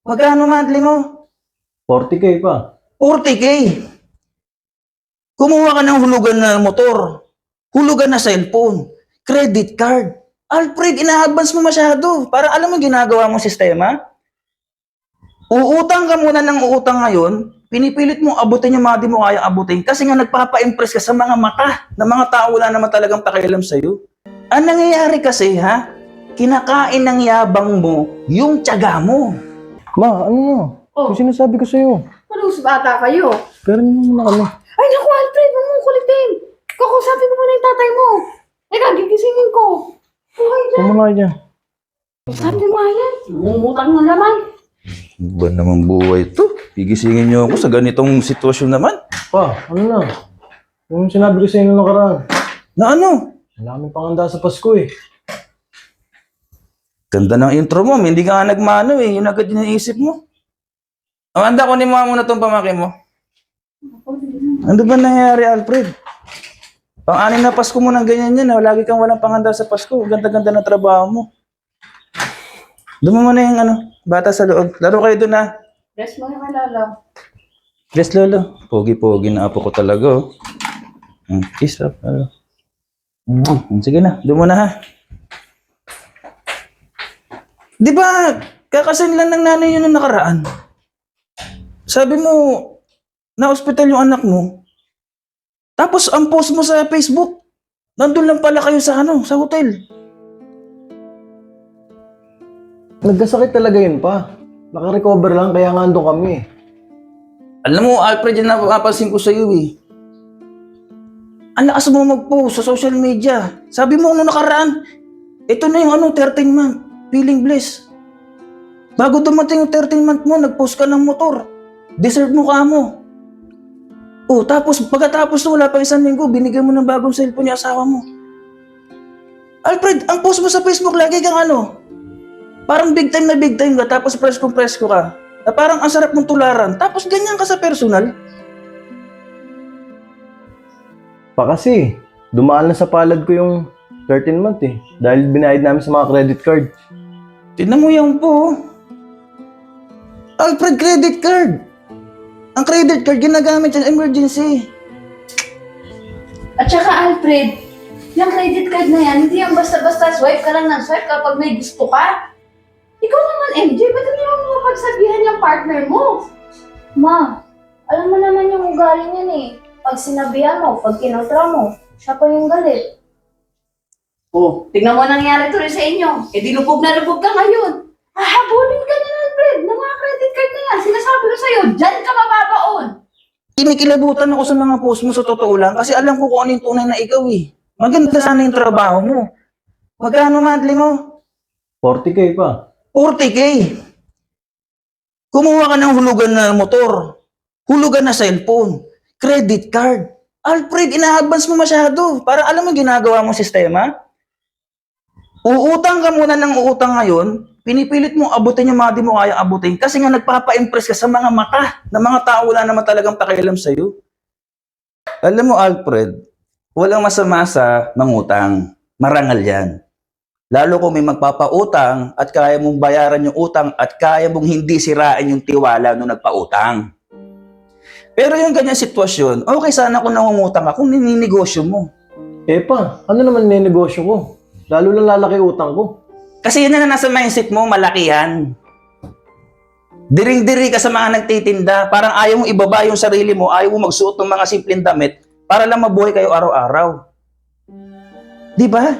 Magkano monthly mo? 40k pa. 40k. Kumuha ka ng hulugan na motor, hulugan na cellphone, credit card. Alfred, ina-advance mo masyado. Para alam mo ginagawa mong sistema? Uutang ka muna ng uutang ngayon, pinipilit mong abutin yung mga di mo kaya abutin kasi nga nagpapa-impress ka sa mga mata ng mga tao wala naman talagang pakialam sa'yo. Ang nangyayari kasi ha, kinakain ng yabang mo yung tiyaga mo. Ma, ano na? Oh. Yung sinasabi ko sa'yo. Anong bata kayo? Pero mo muna kami. Ay, naku, Alfred, huwag mong kulitin. Kakusapin ko muna yung tatay mo. Teka, gigisingin ko. Dyan. Saan mo nga dyan? Sabi mo yan. Umutang na naman. Ba naman buhay to? Gigisingin niyo ako sa ganitong sitwasyon naman. Pa, ano na? Yung sinabi ko sa'yo nung nakaraan. Na ano? Wala kami panganda sa Pasko eh. Ganda ng intro mo, hindi ka nga nagmano eh. Yun agad yung naisip mo. Amanda, kunin mo nga muna tong pamaki mo. Ano ba nangyayari, Alfred? Pang-anim na Pasko mo ng ganyan yan. Lagi kang walang panganda sa Pasko. Ganda-ganda ng trabaho mo. Doon mo muna yung ano, bata sa loob. Laro kayo doon ah. Dress mo yung malala. Yes, Lolo. Pogi-pogi na apo ko talaga, oh. Mm, kiss up, Lolo. Mm, sige na, doon muna ha. Di ba, kakasin lang ng nanay yun nung nakaraan. Sabi mo, na-hospital yung anak mo. Tapos, ang post mo sa Facebook, nandun lang pala kayo sa ano, sa hotel. Nagkasakit talaga yun pa. Naka-recover lang kaya nga andun kami. Alam mo, Alfred, yan napapansin ko sa iyo eh. Ang lakas mo mag-post sa social media. Sabi mo nung nakaraan, ito na yung ano, 13 month, feeling bliss. Bago dumating yung 13 month mo, nag-post ka ng motor. Deserve mo ka mo. Oh, tapos pagkatapos wala pang isang linggo, binigyan mo ng bagong cellphone yung asawa mo. Alfred, ang post mo sa Facebook, lagi kang ano, parang big time na big time ka, tapos presko presko ka. Na parang ang sarap mong tularan. Tapos ganyan ka sa personal. Pa kasi, dumaan na sa palad ko yung 13 month eh. Dahil binayad namin sa mga credit card. Tignan mo yan po. Alfred credit card. Ang credit card ginagamit yan emergency. At saka, Alfred, yung credit card na yan, hindi yan basta-basta swipe ka lang ng swipe kapag may gusto ka. Ikaw naman, MJ, ba't hindi mo mapagsabihan yung partner mo? Ma, alam mo naman yung ugali niyan eh. Pag sinabihan mo, pag kinontra mo, siya pa yung galit. Oh, tingnan mo nangyari tuloy sa inyo. Eh, di lubog na lubog ka ngayon. Hahabulin ka na, Alfred, ng mga credit card na yan. Sinasabi ko sa'yo, dyan ka mababaon. Kinikilabutan ako sa mga post mo sa totoo lang kasi alam ko kung ano yung tunay na ikaw eh. Maganda sana yung trabaho mo. Magkano monthly mo? 40k pa. 40k. Kumuha ka ng hulugan na motor, hulugan na cellphone, credit card. Alfred, ina-advance mo masyado. Para alam mo ginagawa mong sistema? Uutang ka muna ng uutang ngayon, pinipilit mong abutin yung mga di mo kaya abutin kasi nga nagpapa-impress ka sa mga mata ng mga tao wala naman talagang pakialam sa'yo. Alam mo, Alfred, walang masama sa mangutang. Marangal yan. Lalo kung may magpapautang at kaya mong bayaran yung utang at kaya mong hindi sirain yung tiwala nung nagpautang. Pero yung ganyan sitwasyon, okay sana kung nangungutang ka kung nininegosyo mo. Eh pa, ano naman ninegosyo ko? Lalo lang lalaki utang ko. Kasi yun na nasa mindset mo, malakihan. Diring-diri ka sa mga nagtitinda, parang ayaw mong ibaba yung sarili mo, ayaw mo magsuot ng mga simpleng damit para lang mabuhay kayo araw-araw. Di ba?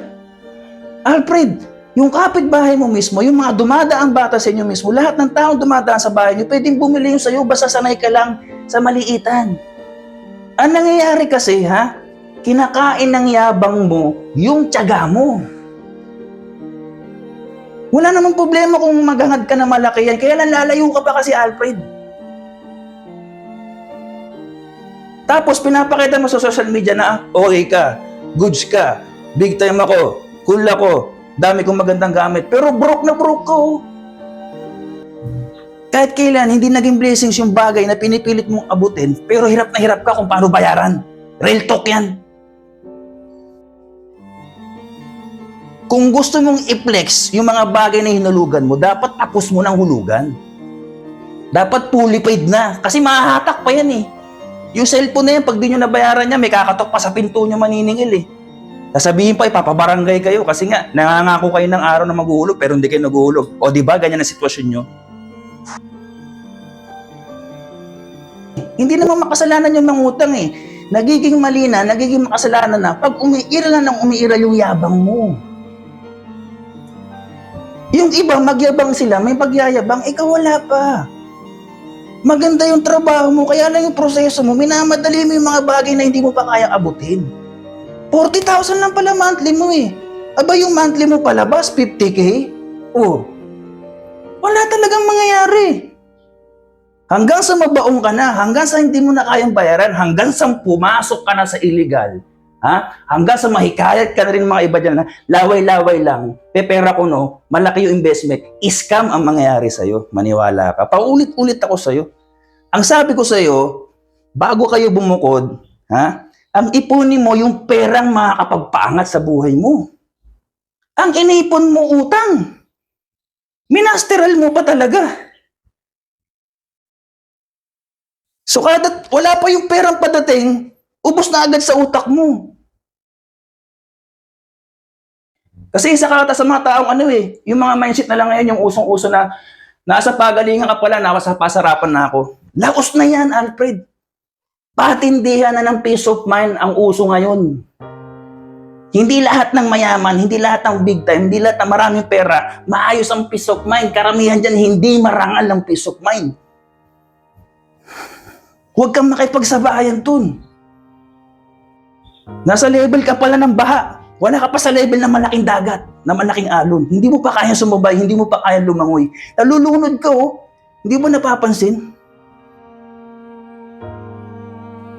Alfred, yung kapitbahay mo mismo, yung mga dumadaang bata sa inyo mismo, lahat ng taong dumadaan sa bahay niyo, pwedeng bumili yung sa'yo, basta sanay ka lang sa maliitan. Ang nangyayari kasi, ha? Kinakain ng yabang mo yung tiyaga mo. Wala namang problema kung maghangad ka na malaki yan. Kaya lang lalayo ka pa kasi, Alfred. Tapos pinapakita mo sa social media na ah, okay ka, goods ka, big time ako, cool ako, dami kong magandang gamit. Pero broke na broke ka oh. Kahit kailan, hindi naging blessings yung bagay na pinipilit mong abutin, pero hirap na hirap ka kung paano bayaran. Real talk yan. Kung gusto mong i-flex yung mga bagay na hinulugan mo, dapat tapos mo ng hulugan. Dapat fully paid na. Kasi mahahatak pa yan eh. Yung cellphone na yan, pag di nyo nabayaran niya, may kakatok pa sa pinto nyo maniningil eh. Sasabihin pa, ipapabarangay kayo kasi nga, nangangako kayo ng araw na maghuhulog pero hindi kayo naghuhulog. O di ba ganyan ang sitwasyon nyo? Hindi naman makasalanan yung mangutang eh. Nagiging mali na, nagiging makasalanan na pag umiira na ng umiira yung yabang mo. Yung iba, magyabang sila, may pagyayabang, ikaw wala pa. Maganda yung trabaho mo, kaya lang yung proseso mo, minamadali mo yung mga bagay na hindi mo pa kaya abutin. 40,000 lang pala monthly mo eh. Aba yung monthly mo palabas, 50k? Oh. Wala talagang mangyayari. Hanggang sa mabaong ka na, hanggang sa hindi mo na kayang bayaran, hanggang sa pumasok ka na sa illegal, ha? hanggang sa mahikayat ka na rin mga iba dyan laway-laway lang, pepera ko no, malaki yung investment, scam ang mangyayari sa'yo, maniwala ka. Paulit-ulit ako sa'yo. Ang sabi ko sa'yo, bago kayo bumukod, ha? ang ipunin mo yung perang makakapagpaangat sa buhay mo. Ang inipon mo utang. Minasteral mo pa talaga. So kada wala pa yung perang padating, ubos na agad sa utak mo. Kasi isa ka sa mga taong ano eh, yung mga mindset na lang ngayon, yung usong-uso na nasa pagalingan ka pala, nasa pasarapan na ako. Laos na yan, Alfred. Patindihan na ng peace of mind ang uso ngayon. Hindi lahat ng mayaman, hindi lahat ng big time, hindi lahat ng maraming pera, maayos ang peace of mind. Karamihan dyan, hindi marangal ang peace of mind. Huwag kang makipagsabayan dun. Nasa level ka pala ng baha. Wala ka pa sa level ng malaking dagat, na malaking alon. Hindi mo pa kaya sumabay, hindi mo pa kaya lumangoy. Nalulunod ka oh. Hindi mo napapansin?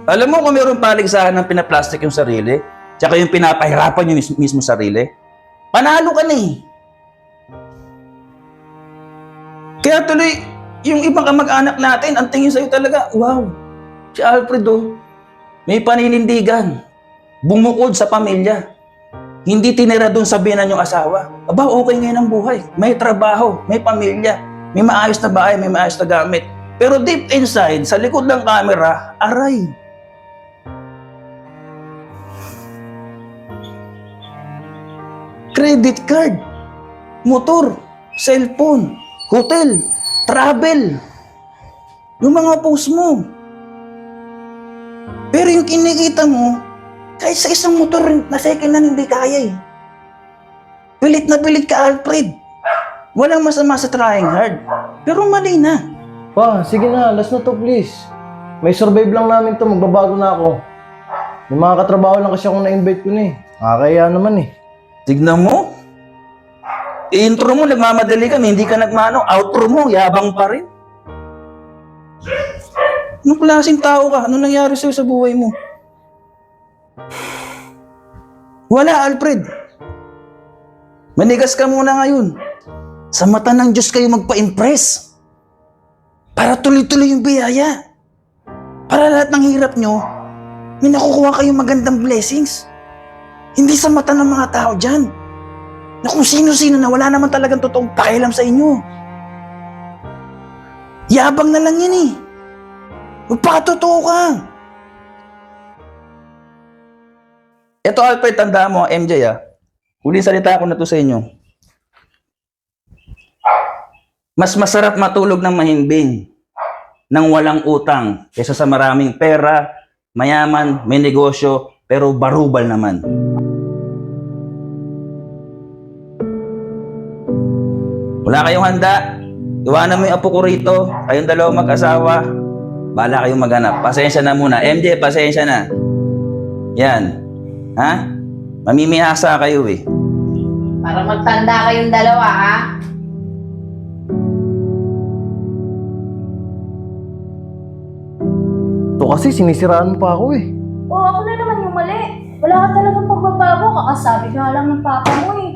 Alam mo kung mayroong paligsahan ng pinaplastic yung sarili, tsaka yung pinapahirapan yung mis- mismo sarili, panalo ka na eh. Kaya tuloy, yung ibang kamag-anak natin, ang tingin sa'yo talaga, wow, si Alfredo, may paninindigan, bumukod sa pamilya, hindi tinira doon sa binan yung asawa. Aba, okay ngayon ang buhay. May trabaho, may pamilya, may maayos na bahay, may maayos na gamit. Pero deep inside, sa likod ng camera, aray. Credit card, motor, cellphone, hotel, travel. Yung mga post mo. Pero yung kinikita mo, kahit sa isang motor na second hand hindi kaya eh. Pilit na pilit ka, Alfred. Walang masama sa trying hard. Pero mali na. Pa, sige na, last na to please. May survive lang namin to, magbabago na ako. May mga katrabaho lang kasi akong na-invite ko na eh. Nakakaya naman eh. Tignan mo. Intro mo, nagmamadali kami, hindi ka nagmano. Outro mo, yabang pa rin. Anong klaseng tao ka? Ano nangyari sa'yo sa buhay mo? Wala, Alfred. Manigas ka muna ngayon. Sa mata ng Diyos kayo magpa-impress. Para tuloy-tuloy yung biyaya. Para lahat ng hirap nyo, may nakukuha kayong magandang blessings. Hindi sa mata ng mga tao dyan. Na kung sino-sino na wala naman talagang totoong pakialam sa inyo. Yabang na lang yan eh. Magpakatotoo ka. Ito Alfred, tandaan mo, MJ ah. Huling salita ko na to sa inyo. Mas masarap matulog ng mahimbing nang walang utang kaysa sa maraming pera, mayaman, may negosyo, pero barubal naman. Wala kayong handa? Iwanan mo yung apo ko rito. Kayong dalawa mag-asawa. Bala kayong maghanap. Pasensya na muna. MJ, pasensya na. Yan. Ha? Mamimihasa kayo eh. Para magtanda kayong dalawa, ha? To kasi sinisiraan mo pa ako eh. Oo, ako na naman yung mali. Wala ka talagang pagbabago. Kakasabi nga lang ng papa mo eh.